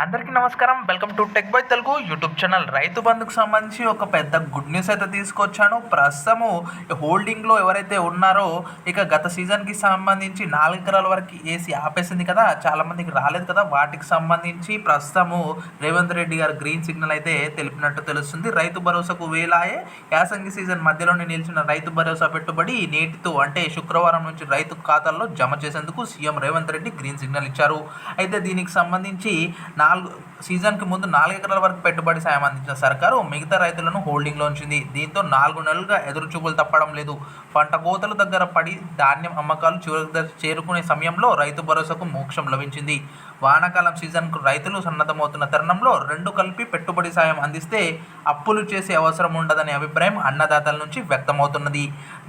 అందరికీ నమస్కారం. Welcome to tech by Telugu YouTube channel. రైతు బంధుకు సంబంధించి ఒక పెద్ద గుడ్ న్యూస్ అయితే తీసుకొచ్చాను. ప్రస్తుతము హోల్డింగ్లో ఎవరైతే ఉన్నారో ఇక గత సీజన్కి సంబంధించి నాలుగు ఎకరాల వరకు వేసి ఆపేసింది కదా చాలామందికి రాలేదు కదా. వాటికి సంబంధించి ప్రస్తుతము రేవంత్ రెడ్డి గారు గ్రీన్ సిగ్నల్ అయితే తెలిపినట్టు తెలుస్తుంది. రైతు భరోసాకు వేలాయే. యాసంగి సీజన్ మధ్యలోనే నిలిచిన రైతు భరోసా పెట్టుబడి నేటితో అంటే శుక్రవారం నుంచి రైతు ఖాతాల్లో జమ చేసేందుకు CM Revanth Reddy green signal ఇచ్చారు. అయితే దీనికి సంబంధించి నాలుగు సీజన్కి ముందు నాలుగు ఎకరాల వరకు పెట్టుబడి సాయం అందించిన సర్కారు మిగతా రైతులను హోల్డింగ్లో ఉంచింది. దీంతో నాలుగు నెలలుగా ఎదురుచూపులు తప్పడం లేదు. పంట కోతల దగ్గర పడి ధాన్యం అమ్మకాలు చివరి చేరుకునే సమయంలో రైతు భరోసాకు మోక్షం లభించింది. వానాకాలం సీజన్కు రైతులు సన్నద్ధమవుతున్న తరుణంలో రెండు కలిపి పెట్టుబడి సాయం అందిస్తే అప్పులు చేసే అవసరం ఉండదనే అభిప్రాయం అన్నదాతల నుంచి వ్యక్తమవుతున్నది.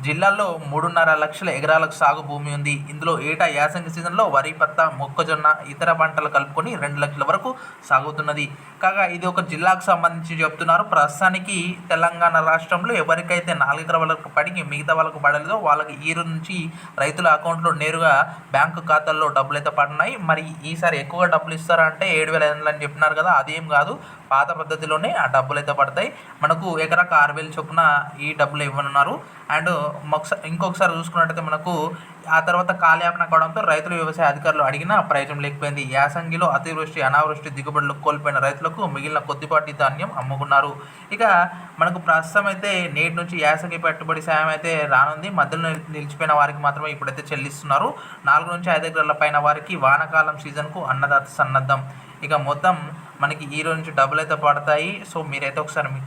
జిల్లాలో మూడున్నర లక్షల ఎకరాలకు సాగు భూమి ఉంది. ఇందులో ఏటా యాసంగి సీజన్లో వరి పత్త మొక్కజొన్న ఇతర పంటలు కలుపుకొని రెండు లక్షల వరకు సాగుతున్నది. కాగా ఇది ఒక జిల్లాకు సంబంధించి చెప్తున్నారు. ప్రస్తుతానికి తెలంగాణ రాష్ట్రంలో ఎవరికైతే నాలుగు వాళ్ళకు వరకు పడి మిగతా వాళ్ళకు పడలేదో వాళ్ళకి ఈ నుంచి రైతుల అకౌంట్లో నేరుగా బ్యాంకు ఖాతాల్లో డబ్బులు అయితే పడినాయి మరి ఈసారి ఎక్కువగా డబ్బులు ఇస్తారంటే ఏడు వేల ఐదు వందలు అని చెప్పినారు కదా అదేం కాదు. పాత పద్ధతిలోనే ఆ డబ్బులు అయితే పడతాయి. మనకు ఎకరాకు ఆరు వేలు చొప్పున ఈ డబ్బులు ఇవ్వనున్నారు. అండ్ ఒకసారి ఇంకొకసారి చూసుకున్నట్టయితే మనకు ఆ తర్వాత కాలయాపన కావడంతో రైతులు వ్యవసాయ అధికారులు అడిగినా ప్రయోజనం లేకపోయింది. యాసంగిలో అతివృష్టి అనావృష్టి దిగుబడులు కోల్పోయిన రైతులకు మిగిలిన కొద్దిపాటి ధాన్యం అమ్ముకున్నారు. ఇక మనకు ప్రస్తుతం అయితే నేటి నుంచి యాసంగి పెట్టుబడి సాయం అయితే రానుంది. మధ్యలో నిలిచిపోయిన వారికి మాత్రమే ఇప్పుడైతే చెల్లిస్తున్నారు. నాలుగు నుంచి ఐదు ఎకరాల పైన వారికి వానాకాలం సీజన్కు అన్నదాత సన్నద్ధం. ఇక మొత్తం మనకి హీరో నుంచి డబ్బులు అయితే పడతాయి. సో మీరైతే ఒకసారి మీ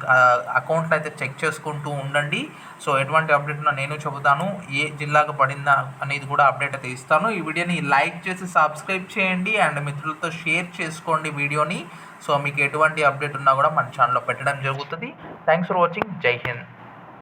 అకౌంట్లో అయితే చెక్ చేసుకుంటూ ఉండండి. సో ఎటువంటి అప్డేట్ ఉన్నా నేను చెబుతాను. ఏ జిల్లాకు పడిందా అనేది కూడా అప్డేట్ అయితే ఇస్తాను. ఈ వీడియోని లైక్ చేసి సబ్స్క్రైబ్ చేయండి అండ్ మిత్రులతో షేర్ చేసుకోండి వీడియోని. సో మీకు ఎటువంటి అప్డేట్ ఉన్నా కూడా మన ఛానల్లో పెట్టడం జరుగుతుంది. థ్యాంక్స్ ఫర్ వాచింగ్ జై హింద్